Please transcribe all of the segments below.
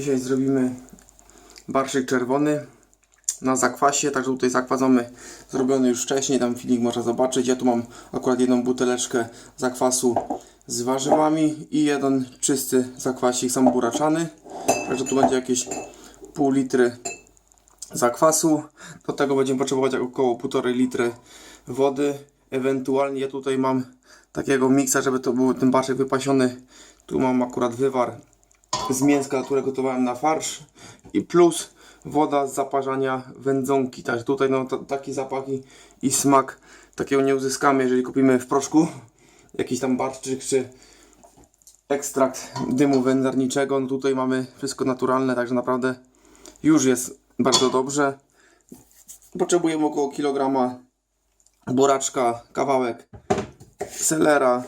Dzisiaj zrobimy barszyk czerwony na zakwasie, także tutaj zakwas mamy zrobiony już wcześniej, tam filmik można zobaczyć. Ja tu mam akurat jedną buteleczkę zakwasu z warzywami i jeden czysty zakwasik sam buraczany. Także tu będzie jakieś pół litry zakwasu. Do tego będziemy potrzebować około 1,5 litry wody. Ewentualnie ja tutaj mam takiego miksa, żeby to był ten barszek wypasiony. Tu mam akurat wywar z mięska, które gotowałem na farsz i plus woda z zaparzania wędzonki. Także tutaj no, taki zapach i, i smak takiego nie uzyskamy, jeżeli kupimy w proszku jakiś tam barszczyk czy ekstrakt dymu wędzarniczego. No tutaj mamy wszystko naturalne, także naprawdę już jest bardzo dobrze. Potrzebujemy około kilograma buraczka, kawałek selera.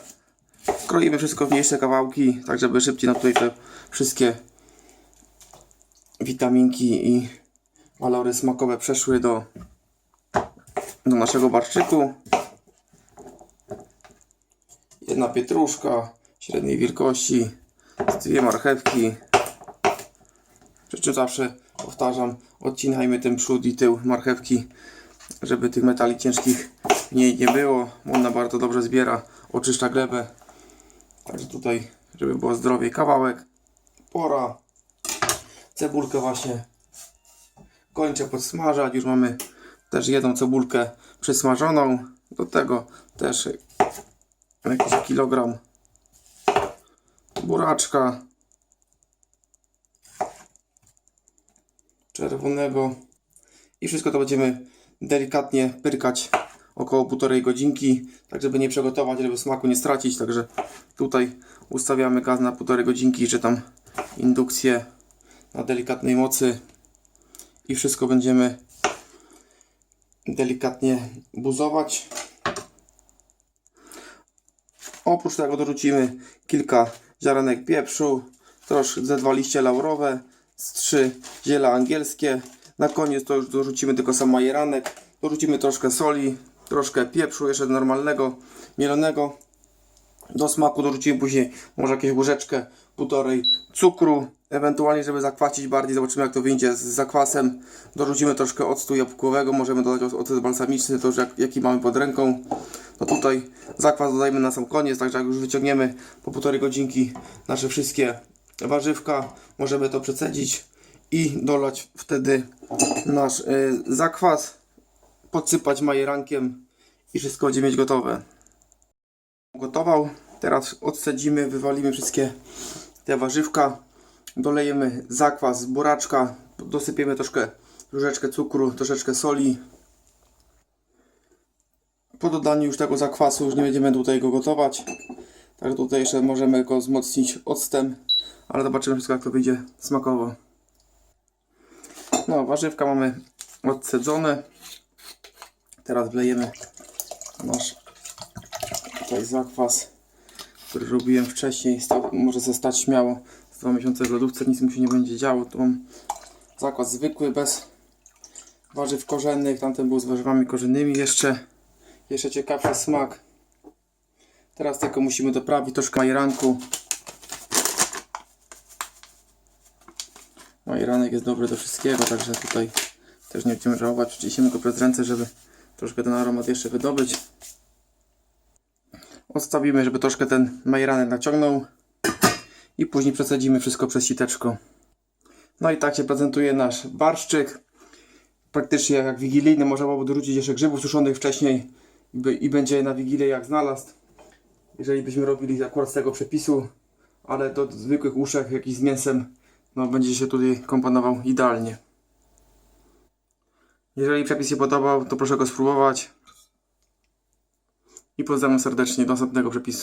Kroimy wszystko w mniejsze kawałki, tak żeby szybciej nam tutaj te wszystkie witaminki i walory smakowe przeszły do, do naszego barszczyku. Jedna pietruszka średniej wielkości, dwie marchewki. Przy czym zawsze powtarzam, odcinajmy ten przód i tył marchewki, żeby tych metali ciężkich w niej nie było. Ona bardzo dobrze zbiera, oczyszcza glebę. Także tutaj, żeby było zdrowie, kawałek, pora, cebulkę właśnie kończę podsmażać. Już mamy też jedną cebulkę przysmażoną. Do tego też jakiś kilogram buraczka czerwonego i wszystko to będziemy delikatnie pyrkać około półtorej godzinki, tak żeby nie przygotować, żeby smaku nie stracić, także tutaj ustawiamy gaz na półtorej godzinki, czy tam indukcję na delikatnej mocy i wszystko będziemy delikatnie buzować. Oprócz tego dorzucimy kilka ziarenek pieprzu, troszkę ze dwa liście laurowe, z trzy ziela angielskie. Na koniec to już dorzucimy tylko sam majeranek. Dorzucimy troszkę soli, troszkę pieprzu jeszcze normalnego, mielonego. Do smaku dorzucimy później może jakieś łyżeczkę, półtorej cukru. Ewentualnie, żeby zakwacić bardziej, zobaczymy jak to wyjdzie z zakwasem. Dorzucimy troszkę octu jabłkowego, możemy dodać ocet balsamiczny, to już jak, jaki mamy pod ręką. No tutaj zakwas dodajemy na sam koniec, także jak już wyciągniemy po półtorej godzinki nasze wszystkie warzywka, możemy to przecedzić i dolać wtedy nasz y, zakwas, podsypać majerankiem i wszystko będzie mieć gotowe. Gotował. Teraz odcedzimy, wywalimy wszystkie te warzywka, dolejemy zakwas z buraczka, dosypiemy troszkę łyżeczkę cukru, troszeczkę soli. Po dodaniu już tego zakwasu już nie będziemy tutaj go gotować. Także tutaj jeszcze możemy go wzmocnić octem, ale zobaczymy wszystko jak to wyjdzie smakowo. No, warzywka mamy odcedzone. Teraz wlejemy nasz tutaj zakwas, który robiłem wcześniej. Może zostać śmiało z 2 miesiące w lodówce, nic mu się nie będzie działo. Tu mam zakwas zwykły, bez warzyw korzennych. Tamten był z warzywami korzennymi jeszcze. Jeszcze ciekawszy smak. Teraz tylko musimy doprawić troszkę majeranku. Majeranek jest dobry do wszystkiego, także tutaj też nie będziemy żałować. Przycisimy go przez ręce, żeby troszkę ten aromat jeszcze wydobyć. Odstawimy, żeby troszkę ten majeranek naciągnął. I później przesadzimy wszystko przez siteczko. No i tak się prezentuje nasz barszczyk. Praktycznie jak wigilijny, można było dorzucić jeszcze grzybów suszonych wcześniej i będzie na wigilię jak znalazł. Jeżeli byśmy robili akurat z tego przepisu, ale do zwykłych uszek jakiś z mięsem, no będzie się tutaj komponował idealnie. Jeżeli przepis się podobał, to proszę go spróbować. I pozdrawiam serdecznie do następnego przepisu.